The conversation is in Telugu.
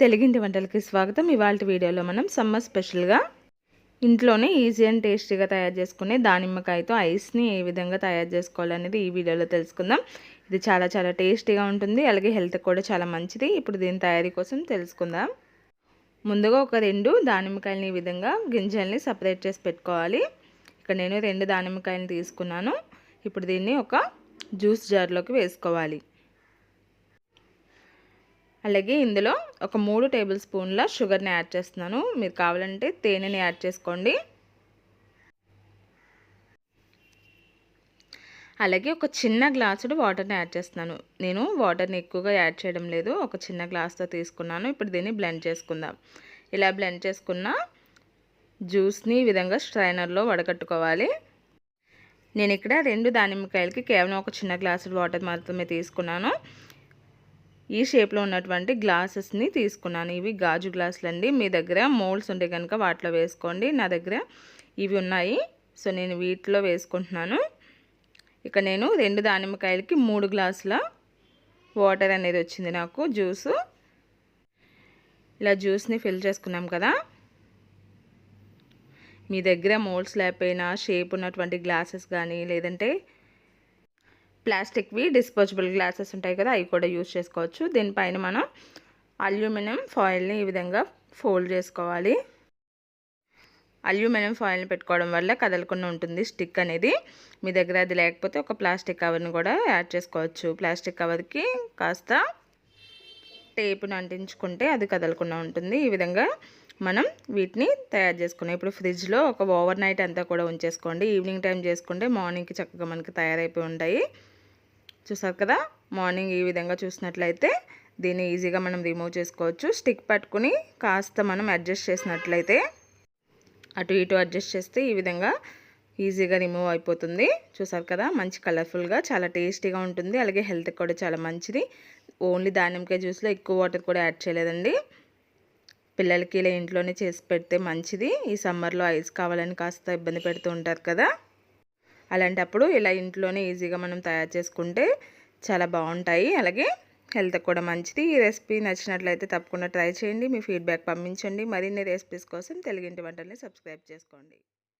తెలుగింటి వంటలకి స్వాగతం. ఇవాళ వీడియోలో మనం సమ్మర్ స్పెషల్గా ఇంట్లోనే ఈజీ అండ్ టేస్టీగా తయారు చేసుకునే దానిమ్మకాయతో ఐస్ని ఏ విధంగా తయారు చేసుకోవాలనేది ఈ వీడియోలో తెలుసుకుందాం. ఇది చాలా చాలా టేస్టీగా ఉంటుంది. అలాగే హెల్త్ కూడా చాలా మంచిది. ఇప్పుడు దీని తయారీ కోసం తెలుసుకుందాం. ముందుగా ఒక రెండు దానిమ్మకాయలని ఈ విధంగా గింజల్ని సపరేట్ చేసి పెట్టుకోవాలి. ఇక్కడ నేను రెండు దానిమ్మకాయలు తీసుకున్నాను. ఇప్పుడు దీన్ని ఒక జ్యూస్ జార్లోకి వేసుకోవాలి. అలాగే ఇందులో ఒక మూడు టేబుల్ స్పూన్ల షుగర్ని యాడ్ చేస్తున్నాను. మీరు కావాలంటే తేనెని యాడ్ చేసుకోండి. అలాగే ఒక చిన్న గ్లాసుడు వాటర్ని యాడ్ చేస్తున్నాను. నేను వాటర్ని ఎక్కువగా యాడ్ చేయడం లేదు. ఒక చిన్న గ్లాస్తో తీసుకున్నాను. ఇప్పుడు దీన్ని బ్లెండ్ చేసుకుందాం. ఇలా బ్లెండ్ చేసుకున్న జ్యూస్ని ఈ విధంగా స్ట్రైనర్లో వడకట్టుకోవాలి నేను ఇక్కడ రెండు దానిమ్మకాయలకి కేవలం ఒక చిన్న గ్లాసు వాటర్ మాత్రమే తీసుకున్నాను. ఈ షేప్లో ఉన్నటువంటి గ్లాసెస్ని తీసుకున్నాను. ఇవి గాజు గ్లాసులు అండి మీ దగ్గర మోల్డ్స్ ఉంటే కనుక వాటిలో వేసుకోండి. నా దగ్గర ఇవి ఉన్నాయి. సో నేను వీటిలో వేసుకుంటున్నాను. ఇక నేను రెండు దానిమ్మకాయలకి మూడు గ్లాసుల వాటర్ అనేది వచ్చింది నాకు. జ్యూసు. ఇలా జ్యూస్ని ఫిల్ చేసుకున్నాం కదా. మీ దగ్గర మోల్డ్స్ లేకపోయినా షేప్ ఉన్నటువంటి గ్లాసెస్ కానీ లేదంటే ప్లాస్టిక్వి డిస్పోజబుల్ గ్లాసెస్ ఉంటాయి కదా అవి కూడా యూజ్ చేసుకోవచ్చు. దీనిపైన మనం అల్యూమినియం ఫాయిల్ని ఈ విధంగా ఫోల్డ్ చేసుకోవాలి. అల్యూమినియం ఫాయిల్ని పెట్టుకోవడం వల్ల కదలకుండా ఉంటుంది స్టిక్ అనేది. మీ దగ్గర అది లేకపోతే ఒక ప్లాస్టిక్ కవర్ని కూడా యాడ్ చేసుకోవచ్చు. ప్లాస్టిక్ కవర్కి కాస్త టేప్ను అంటించుకుంటే అది కదలకుండా ఉంటుంది. ఈ విధంగా మనం వీటిని తయారు చేసుకున్నాం. ఇప్పుడు ఫ్రిడ్జ్లో ఒక ఓవర్ నైట్ అంతా కూడా ఉంచేసుకోండి. ఈవినింగ్ టైం చేసుకుంటే మార్నింగ్కి చక్కగా మనకి తయారైపోయి ఉంటాయి. చూసారు కదా? మార్నింగ్ ఈ విధంగా చూసినట్లయితే దీన్ని ఈజీగా మనం రిమూవ్ చేసుకోవచ్చు. స్టిక్ పట్టుకుని కాస్త మనం అడ్జస్ట్ చేసినట్లయితే అటు ఇటు అడ్జస్ట్ చేస్తే ఈ విధంగా ఈజీగా రిమూవ్ అయిపోతుంది. చూసారు కదా? మంచి కలర్ఫుల్గా చాలా టేస్టీగా ఉంటుంది. అలాగే హెల్త్కి కూడా చాలా మంచిది. ఓన్లీ దానిమ్మకాయ జ్యూస్లో ఎక్కువ వాటర్ కూడా యాడ్ చేయలేదండి. పిల్లలకి ఇలా ఇంట్లోనే చేసి పెడితే మంచిది. ఈ సమ్మర్లో ఐస్ కావాలని కాస్త ఇబ్బంది పెడుతూ ఉంటారు కదా? అలాంటప్పుడు ఇలా ఇంట్లోనే ఈజీగా మనం తయారు చేసుకుంటే చాలా బాగుంటాయి. అలాగే హెల్త్కి కూడా మంచిది. ఈ రెసిపీ నచ్చినట్లయితే తప్పకుండా ట్రై చేయండి. మీ ఫీడ్బ్యాక్ పంపించండి. మరిన్ని రెసిపీస్ కోసం తెలుగింటి వంటల్ని సబ్స్క్రైబ్ చేసుకోండి.